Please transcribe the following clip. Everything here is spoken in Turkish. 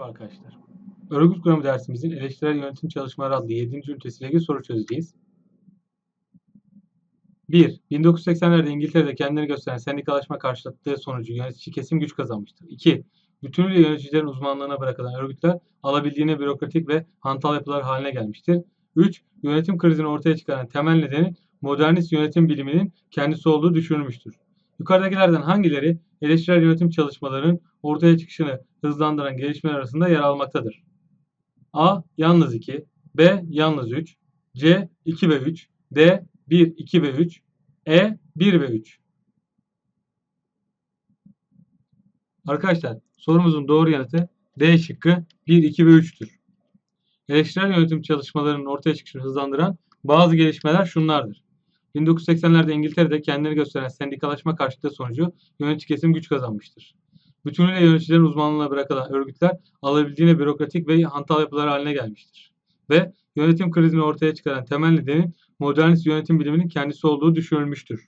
arkadaşlar. Örgüt kuramı dersimizin eleştirel yönetim çalışmaları adlı 7. ünitesiyle ilgili soru çözeceğiz. 1. 1980'lerde İngiltere'de kendini gösteren sendikalaşma karşıtlığı sonucu yönetici kesim güç kazanmıştır. 2. Bütünüyle yöneticilerin uzmanlığına bırakılan örgütler alabildiğine bürokratik ve hantal yapılar haline gelmiştir. 3. Yönetim krizini ortaya çıkaran temel nedeni modernist yönetim biliminin kendisi olduğu düşünülmüştür. Yukarıdakilerden hangileri eleştirel yönetim çalışmalarının ortaya çıkışını hızlandıran gelişmeler arasında yer almaktadır? A. Yalnız 2 B. Yalnız 3 C. 2 ve 3 D. 1, 2 ve 3 E. 1 ve 3 Arkadaşlar sorumuzun doğru yanıtı D şıkkı 1, 2 ve 3'tür. Eleştirel yönetim çalışmalarının ortaya çıkışını hızlandıran bazı gelişmeler şunlardır. 1980'lerde İngiltere'de kendini gösteren sendikalaşma karşıtlığı sonucu yönetici kesim güç kazanmıştır. Bütünüyle yöneticilerin uzmanlığına bırakılan örgütler alabildiğine bürokratik ve hantal yapılar haline gelmiştir. Ve yönetim krizini ortaya çıkaran temel nedeni modernist yönetim biliminin kendisi olduğu düşünülmüştür.